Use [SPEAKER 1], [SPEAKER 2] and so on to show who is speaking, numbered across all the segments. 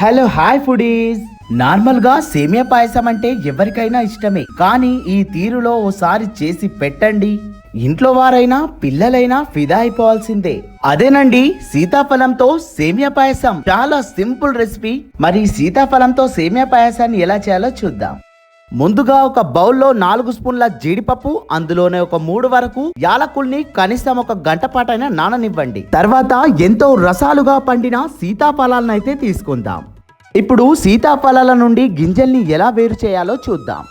[SPEAKER 1] Hello hi foodies. నార్మల్గా సేమియా పాయసం అంటే ఎవరికైనా ఇష్టమే కానీ ఈ తీరులో ఓసారి చేసి పెట్టండి. ఇంట్లో వారైనా పిల్లలైనా ఫిదా అయిపోవాల్సిందే. అదేనండి సీతాఫలంతో సేమియా పాయసం. చాలా సింపుల్ రెసిపీ. మరి సీతాఫలంతో సేమియా పాయసాన్ని ఎలా చేయాలో చూద్దాం. ముందుగా ఒక బౌల్లో నాలుగు స్పూన్ల జీడిపప్పు అందులోనే ఒక మూడు వరకు యాలకుల్ని కనీసం ఒక గంట పాటైనా నాననివ్వండి. తర్వాత ఎంతో రసాలుగా పండిన సీతాఫలాలను అయితే తీసుకుందాం. ఇప్పుడు సీతాఫలాల నుండి గింజల్ని ఎలా వేరు చేయాలో చూద్దాం.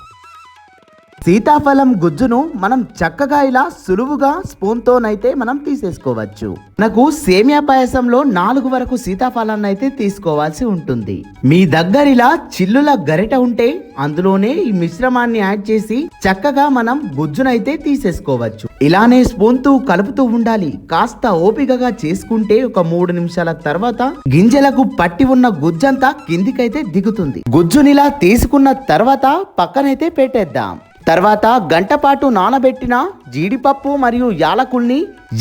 [SPEAKER 1] సీతాఫలం గుజ్జును మనం చక్కగా ఇలా సులువుగా స్పూన్తోనైతే మనం తీసేసుకోవచ్చు. మనకు సేమియా పాయసంలో నాలుగు వరకు సీతాఫలాన్ని అయితే తీసుకోవాల్సి ఉంటుంది. మీ దగ్గర ఇలా చిల్లుల గరిట ఉంటే అందులోనే ఈ మిశ్రమాన్ని యాడ్ చేసి చక్కగా మనం గుజ్జునైతే తీసేసుకోవచ్చు. ఇలానే స్పూన్తో కలుపుతూ ఉండాలి. కాస్త ఓపికగా చేసుకుంటే ఒక మూడు నిమిషాల తర్వాత గింజలకు పట్టి ఉన్న గుజ్జంతా కిందికైతే దిగుతుంది. గుజ్జునిలా తీసుకున్న తర్వాత పక్కనైతే పెట్టేద్దాం. తర్వాత గంటపాటు నానబెట్టిన జీడిపప్పు మరియు యాలకుల్ని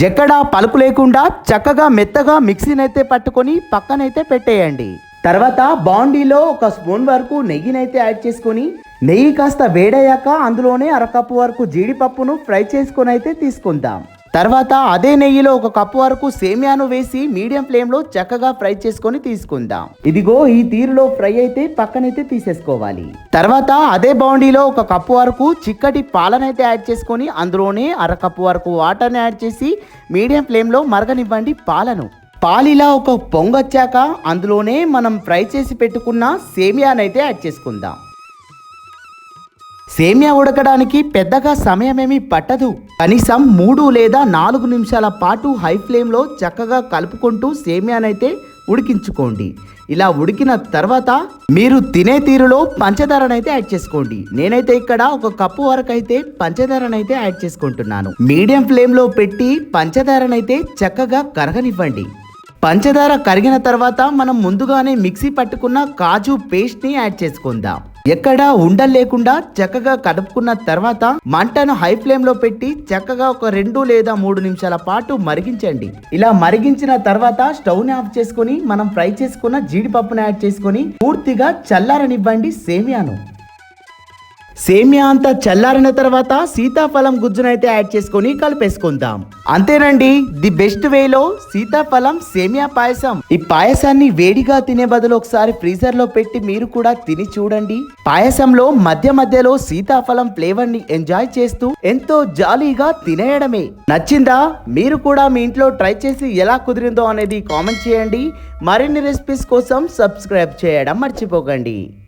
[SPEAKER 1] ఎక్కడా పలుకు లేకుండా చక్కగా మెత్తగా మిక్సీనైతే పట్టుకొని పక్కనైతే పెట్టేయండి. తర్వాత బాండీలో ఒక స్పూన్ వరకు నెయ్యినైతే యాడ్ చేసుకొని నెయ్యి కాస్త వేడయ్యాక అందులోనే అరకప్పు వరకు జీడిపప్పును ఫ్రై చేసుకొని అయితే తీసుకుందాం. తర్వాత అదే నెయ్యిలో ఒక కప్పు వరకు సేమియాను వేసి మీడియం ఫ్లేమ్లో చక్కగా ఫ్రై చేసుకొని తీసుకుందాం. ఇదిగో ఈ తీరులో ఫ్రై అయితే పక్కనైతే తీసేసుకోవాలి. తర్వాత అదే బౌండీలో ఒక కప్పు వరకు చిక్కటి పాలనైతే యాడ్ చేసుకొని అందులోనే అరకప్పు వరకు వాటర్ని యాడ్ చేసి మీడియం ఫ్లేమ్లో మరగనివ్వండి పాలను. పాలిలా ఒక పొంగొచ్చాక అందులోనే మనం ఫ్రై చేసి పెట్టుకున్న సేమియానైతే యాడ్ చేసుకుందాం. సేమియా ఉడకడానికి పెద్దగా సమయమేమీ పట్టదు. కనీసం మూడు లేదా నాలుగు నిమిషాల పాటు హై ఫ్లేమ్లో చక్కగా కలుపుకుంటూ సేమియానైతే ఉడికించుకోండి. ఇలా ఉడికిన తర్వాత మీరు తినే తీరులో పంచదారనైతే యాడ్ చేసుకోండి. నేనైతే ఇక్కడ ఒక కప్పు వరకు అయితే పంచదారనైతే యాడ్ చేసుకుంటున్నాను. మీడియం ఫ్లేమ్లో పెట్టి పంచదారనైతే చక్కగా కరగనివ్వండి. పంచదార కరిగిన తర్వాత మనం ముందుగానే మిక్సీ పట్టుకున్న కాజు పేస్ట్ని యాడ్ చేసుకుందాం. ఎక్కడా ఉండలు లేకుండా చక్కగా కడుపుకున్న తర్వాత మంటను హై ఫ్లేమ్లో పెట్టి చక్కగా ఒక రెండు లేదా మూడు నిమిషాల పాటు మరిగించండి. ఇలా మరిగించిన తర్వాత స్టవ్ని ఆఫ్ చేసుకొని మనం ఫ్రై చేసుకున్న జీడిపప్పును యాడ్ చేసుకొని పూర్తిగా చల్లారనివ్వండి సేమియాను. సేమియా అంతా చల్లారిన తర్వాత సీతాఫలం గుజ్జునైతే యాడ్ చేసుకొని కలిపేసుకుందాం. అంతేనండి ది బెస్ట్ వేలో సీతాఫలం సేమియా పాయసం. ఈ పాయసాన్ని వేడిగా తినే బదులు ఒకసారి ఫ్రీజర్లో పెట్టి మీరు కూడా తిని చూడండి. పాయసంలో మధ్య మధ్యలో సీతాఫలం ఫ్లేవర్ని ఎంజాయ్ చేస్తూ ఎంతో జాలీగా తినేయడమే. నచ్చిందా? మీరు కూడా మీ ఇంట్లో ట్రై చేసి ఎలా కుదిరిందో అనేది కామెంట్ చేయండి. మరిన్ని రెసిపీస్ కోసం సబ్స్క్రైబ్ చేయడం మర్చిపోకండి.